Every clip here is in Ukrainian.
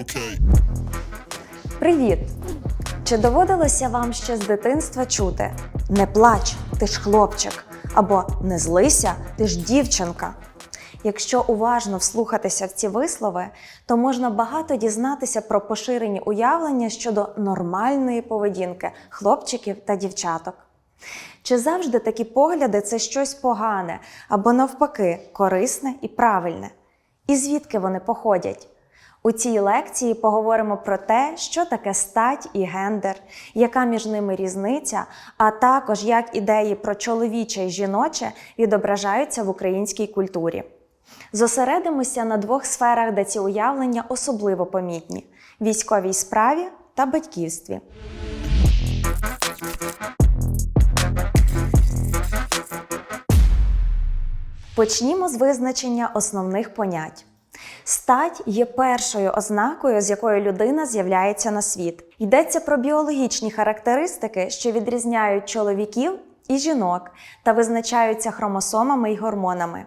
Okay. Привіт! Чи доводилося вам ще з дитинства чути Не плач, ти ж хлопчик або Не злися, ти ж дівчинка? Якщо уважно вслухатися в ці вислови, то можна багато дізнатися про поширені уявлення щодо нормальної поведінки хлопчиків та дівчаток. Чи завжди такі погляди це щось погане або навпаки корисне і правильне? І звідки вони походять? У цій лекції поговоримо про те, що таке стать і гендер, яка між ними різниця, а також як ідеї про чоловіче і жіноче відображаються в українській культурі. Зосередимося на двох сферах, де ці уявлення особливо помітні: військовій справі та батьківстві. Почнімо з визначення основних понять. Стать є першою ознакою, з якою людина з'являється на світ. Йдеться про біологічні характеристики, що відрізняють чоловіків і жінок та визначаються хромосомами й гормонами.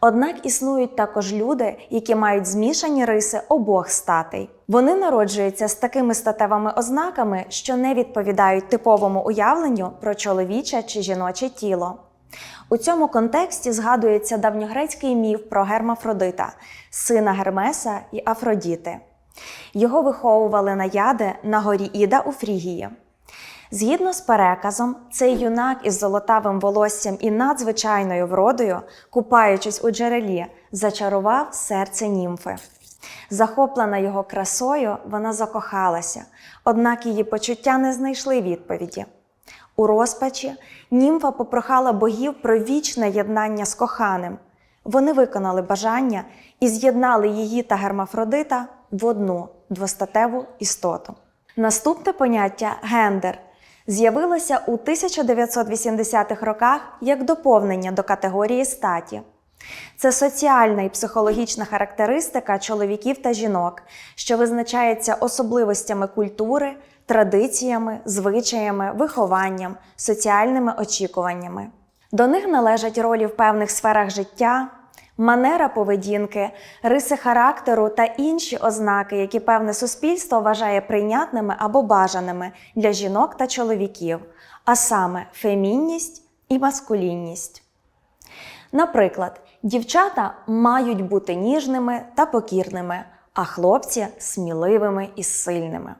Однак існують також люди, які мають змішані риси обох статей. Вони народжуються з такими статевими ознаками, що не відповідають типовому уявленню про чоловіче чи жіноче тіло. У цьому контексті згадується давньогрецький міф про Гермафродита, сина Гермеса і Афродіти. Його виховували наяди на горі Іда у Фрігії. Згідно з переказом, цей юнак із золотавим волоссям і надзвичайною вродою, купаючись у джерелі, зачарував серце німфи. Захоплена його красою, вона закохалася, однак її почуття не знайшли відповіді. У розпачі німфа попрохала богів про вічне єднання з коханим. Вони виконали бажання і з'єднали її та Гермафродита в одну двостатеву істоту. Наступне поняття гендер з'явилося у 1980-х роках як доповнення до категорії статі. Це соціальна і психологічна характеристика чоловіків та жінок, що визначається особливостями культури, традиціями, звичаями, вихованням, соціальними очікуваннями. До них належать ролі в певних сферах життя, манера поведінки, риси характеру та інші ознаки, які певне суспільство вважає прийнятними або бажаними для жінок та чоловіків, а саме фемінність і маскулінність. Наприклад, дівчата мають бути ніжними та покірними, а хлопці сміливими і сильними.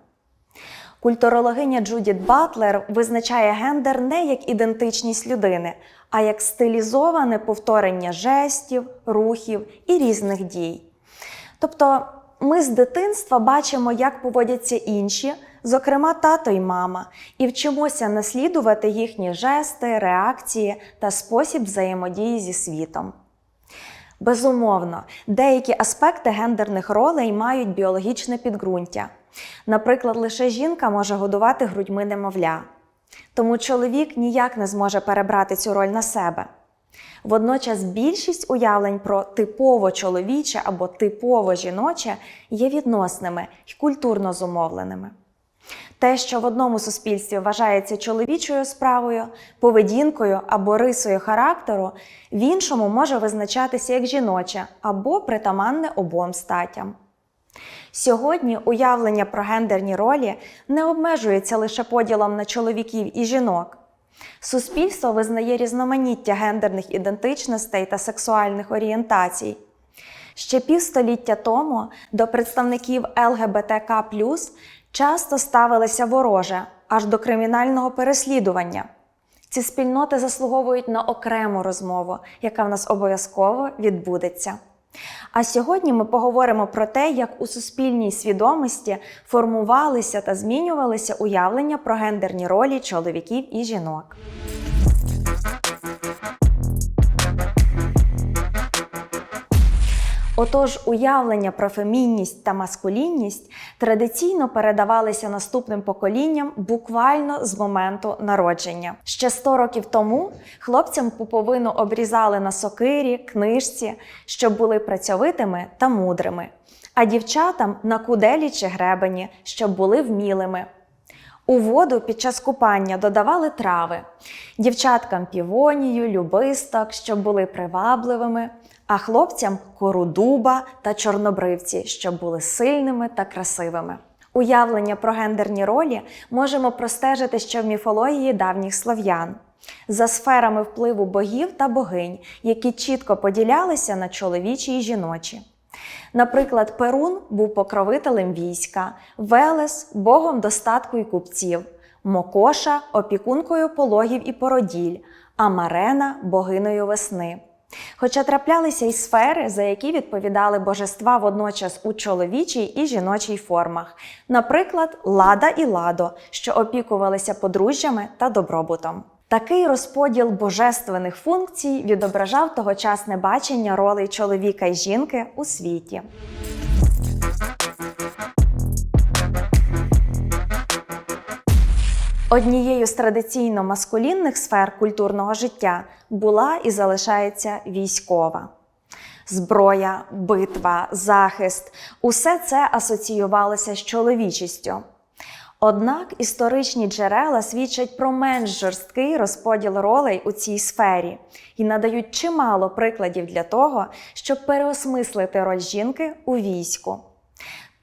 Культурологиня Джудіт Батлер визначає гендер не як ідентичність людини, а як стилізоване повторення жестів, рухів і різних дій. Тобто ми з дитинства бачимо, як поводяться інші, зокрема тато й мама, і вчимося наслідувати їхні жести, реакції та спосіб взаємодії зі світом. Безумовно, деякі аспекти гендерних ролей мають біологічне підґрунтя. Наприклад, лише жінка може годувати грудьми немовля. Тому чоловік ніяк не зможе перебрати цю роль на себе. Водночас більшість уявлень про типово чоловіче або типово жіноче є відносними і культурно зумовленими. Те, що в одному суспільстві вважається чоловічою справою, поведінкою або рисою характеру, в іншому може визначатися як жіноче або притаманне обом статям. Сьогодні уявлення про гендерні ролі не обмежується лише поділом на чоловіків і жінок. Суспільство визнає різноманіття гендерних ідентичностей та сексуальних орієнтацій. Ще півстоліття тому до представників ЛГБТК часто ставилися вороже аж до кримінального переслідування. Ці спільноти заслуговують на окрему розмову, яка в нас обов'язково відбудеться. А сьогодні ми поговоримо про те, як у суспільній свідомості формувалися та змінювалися уявлення про гендерні ролі чоловіків і жінок. Отож, уявлення про фемінність та маскулінність традиційно передавалися наступним поколінням буквально з моменту народження. Ще 100 років тому хлопцям пуповину обрізали на сокирі, книжці, щоб були працьовитими та мудрими, а дівчатам на куделі чи гребені, щоб були вмілими. У воду під час купання додавали трави, дівчаткам півонію, любисток, щоб були привабливими, а хлопцям корудуба та чорнобривці, щоб були сильними та красивими. Уявлення про гендерні ролі можемо простежити ще в міфології давніх слов'ян за сферами впливу богів та богинь, які чітко поділялися на чоловічі і жіночі. Наприклад, Перун був покровителем війська, Велес богом достатку і купців, Мокоша опікункою пологів і породіль, а Марена богиною весни. Хоча траплялися й сфери, за які відповідали божества водночас у чоловічій і жіночій формах, наприклад, Лада і Ладо, що опікувалися подружжями та добробутом. Такий розподіл божественних функцій відображав тогочасне бачення ролей чоловіка і жінки у світі. Однією з традиційно маскулінних сфер культурного життя була і залишається військова. Зброя, битва, захист усе це асоціювалося з чоловічістю. Однак історичні джерела свідчать про менш жорсткий розподіл ролей у цій сфері і надають чимало прикладів для того, щоб переосмислити роль жінки у війську.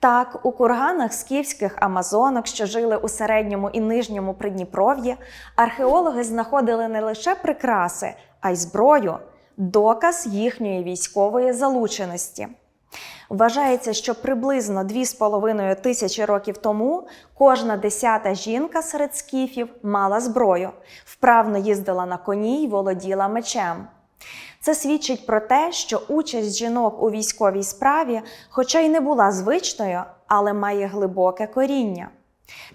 Так, у курганах скіфських амазонок, що жили у середньому і нижньому Придніпров'ї, археологи знаходили не лише прикраси, а й зброю, доказ їхньої військової залученості. Вважається, що приблизно 2,5 тисячі років тому кожна десята жінка серед скіфів мала зброю, вправно їздила на коні й володіла мечем. Це свідчить про те, що участь жінок у військовій справі, хоча й не була звичною, але має глибоке коріння.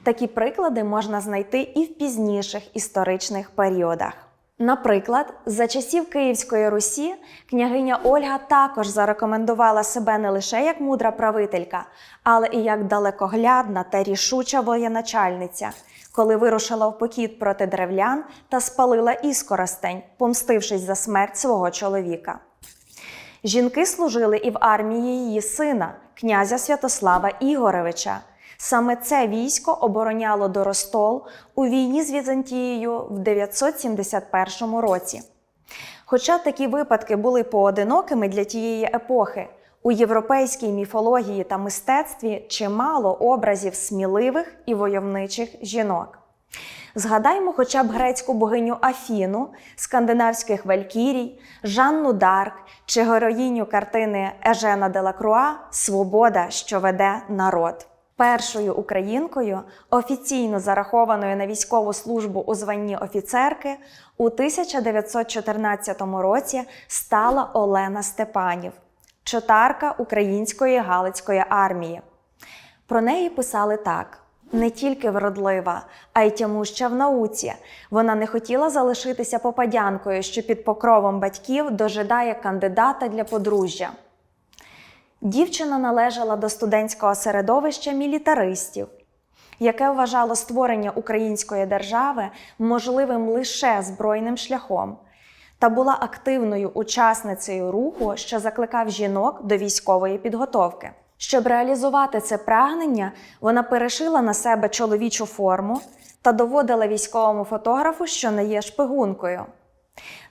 Такі приклади можна знайти і в пізніших історичних періодах. Наприклад, за часів Київської Русі княгиня Ольга також зарекомендувала себе не лише як мудра правителька, але і як далекоглядна та рішуча воєначальниця, коли вирушила в похід проти древлян та спалила іскоростень, помстившись за смерть свого чоловіка. Жінки служили і в армії її сина, князя Святослава Ігоревича. Саме це військо обороняло Доростол у війні з Візантією в 971 році. Хоча такі випадки були поодинокими для тієї епохи, у європейській міфології та мистецтві чимало образів сміливих і войовничих жінок. Згадаймо хоча б грецьку богиню Афіну, скандинавських валькірій, Жанну Дарк чи героїню картини Ежена Делакруа Свобода, що веде народ. Першою українкою, офіційно зарахованою на військову службу у званні офіцерки, у 1914 році стала Олена Степанів, чотарка української Галицької армії. Про неї писали так: не тільки вродлива, а й тямуща в науці. Вона не хотіла залишитися попадянкою, що під покровом батьків дожидає кандидата для подружжя. Дівчина належала до студентського середовища мілітаристів, яке вважало створення української держави можливим лише збройним шляхом, та була активною учасницею руху, що закликав жінок до військової підготовки. Щоб реалізувати це прагнення, вона перешила на себе чоловічу форму та доводила військовому фотографу, що не є шпигункою.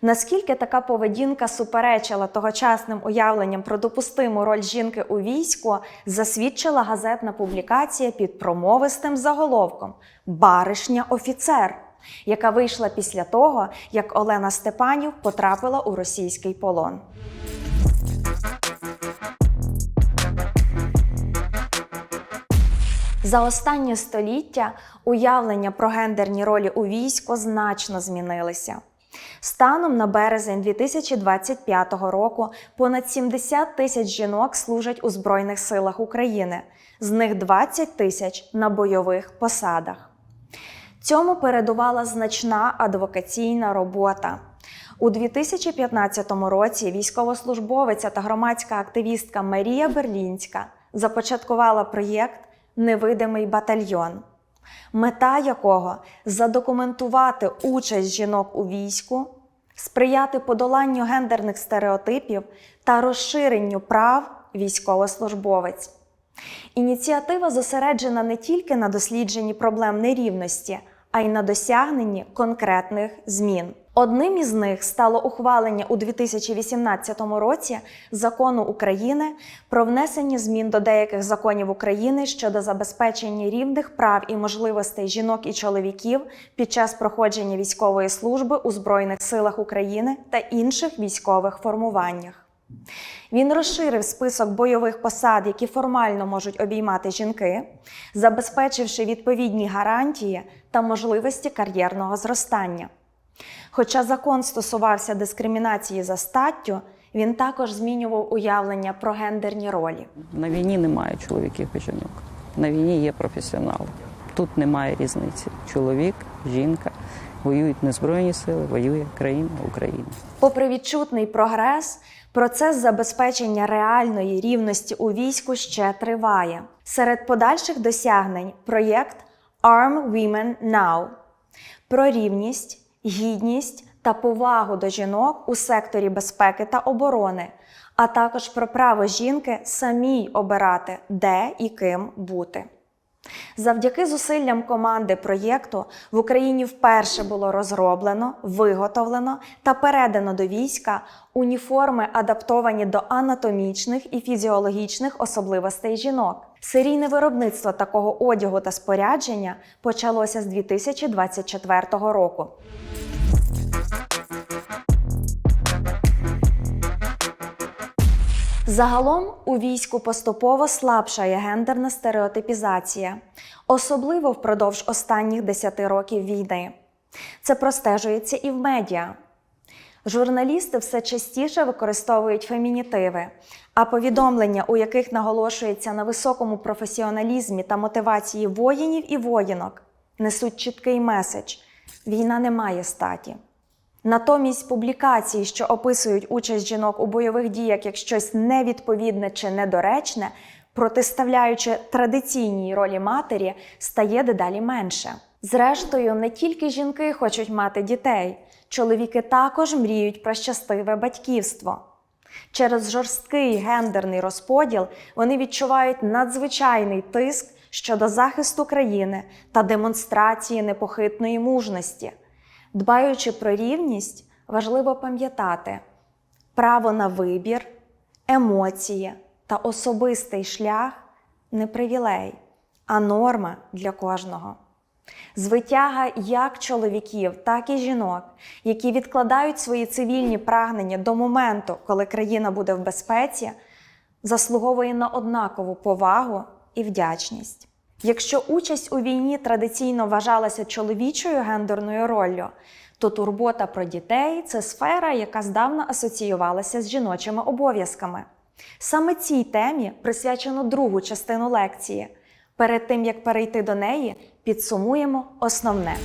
Наскільки така поведінка суперечила тогочасним уявленням про допустиму роль жінки у війську, засвідчила газетна публікація під промовистим заголовком Баришня офіцер, яка вийшла після того, як Олена Степанів потрапила у російський полон. За останнє століття уявлення про гендерні ролі у війську значно змінилися. Станом на березень 2025 року понад 70 тисяч жінок служать у Збройних силах України, з них 20 тисяч на бойових посадах. Цьому передувала значна адвокаційна робота. У 2015 році військовослужбовиця та громадська активістка Марія Берлінська започаткувала проєкт Невидимий батальйон мета якого задокументувати участь жінок у війську, сприяти подоланню гендерних стереотипів та розширенню прав військовослужбовець. Ініціатива зосереджена не тільки на дослідженні проблем нерівності, а й на досягненні конкретних змін. Одним із них стало ухвалення у 2018 році закону України про внесення змін до деяких законів України щодо забезпечення рівних прав і можливостей жінок і чоловіків під час проходження військової служби у Збройних силах України та інших військових формуваннях. Він розширив список бойових посад, які формально можуть обіймати жінки, забезпечивши відповідні гарантії та можливості кар'єрного зростання. Хоча закон стосувався дискримінації за статтю, він також змінював уявлення про гендерні ролі. На війні немає чоловіків і жінок. На війні є професіонали. Тут немає різниці. Чоловік, жінка воюють не збройні сили, воює країна Україна. Попри відчутний прогрес, процес забезпечення реальної рівності у війську ще триває. Серед подальших досягнень проєкт Arm Women Now про рівність, гідність та повагу до жінок у секторі безпеки та оборони, а також про право жінки самій обирати, де і ким бути. Завдяки зусиллям команди проєкту в Україні вперше було розроблено, виготовлено та передано до війська уніформи, адаптовані до анатомічних і фізіологічних особливостей жінок. Серійне виробництво такого одягу та спорядження почалося з 2024 року. Загалом у війську поступово слабшає гендерна стереотипізація, особливо впродовж останніх 10 років війни. Це простежується і в медіа. Журналісти все частіше використовують фемінітиви, а повідомлення, у яких наголошується на високому професіоналізмі та мотивації воїнів і воїнок, несуть чіткий меседж: війна не має статі. Натомість публікації, що описують участь жінок у бойових діях як щось невідповідне чи недоречне, протиставляючи традиційній ролі матері, стає дедалі менше. Зрештою, не тільки жінки хочуть мати дітей, чоловіки також мріють про щасливе батьківство. Через жорсткий гендерний розподіл вони відчувають надзвичайний тиск щодо захисту країни та демонстрації непохитної мужності. Дбаючи про рівність, важливо пам'ятати право на вибір, емоції та особистий шлях не привілей, а норма для кожного. Звитяга як чоловіків, так і жінок, які відкладають свої цивільні прагнення до моменту, коли країна буде в безпеці, заслуговує на однакову повагу і вдячність. Якщо участь у війні традиційно вважалася чоловічою гендерною роллю, то турбота про дітей це сфера, яка здавна асоціювалася з жіночими обов'язками. Саме цій темі присвячено другу частину лекції. Перед тим як перейти до неї, підсумуємо основне.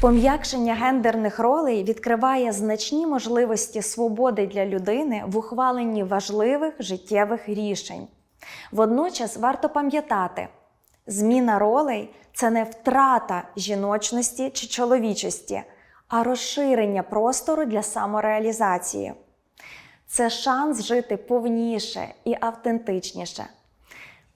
Пом'якшення гендерних ролей відкриває значні можливості свободи для людини в ухваленні важливих життєвих рішень. Водночас варто пам'ятати, зміна ролей це не втрата жіночності чи чоловічості, а розширення простору для самореалізації. Це шанс жити повніше і автентичніше.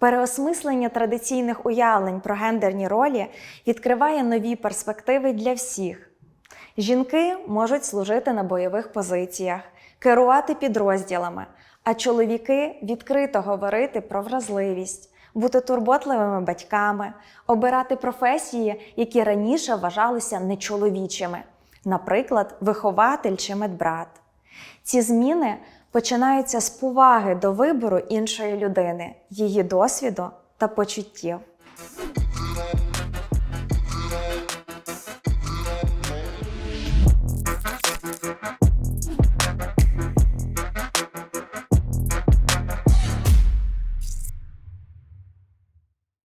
Переосмислення традиційних уявлень про гендерні ролі відкриває нові перспективи для всіх. Жінки можуть служити на бойових позиціях, керувати підрозділами, а чоловіки відкрито говорити про вразливість, бути турботливими батьками, обирати професії, які раніше вважалися нечоловічими, наприклад, вихователь чи медбрат. Ці зміни починається з поваги до вибору іншої людини, її досвіду та почуттів.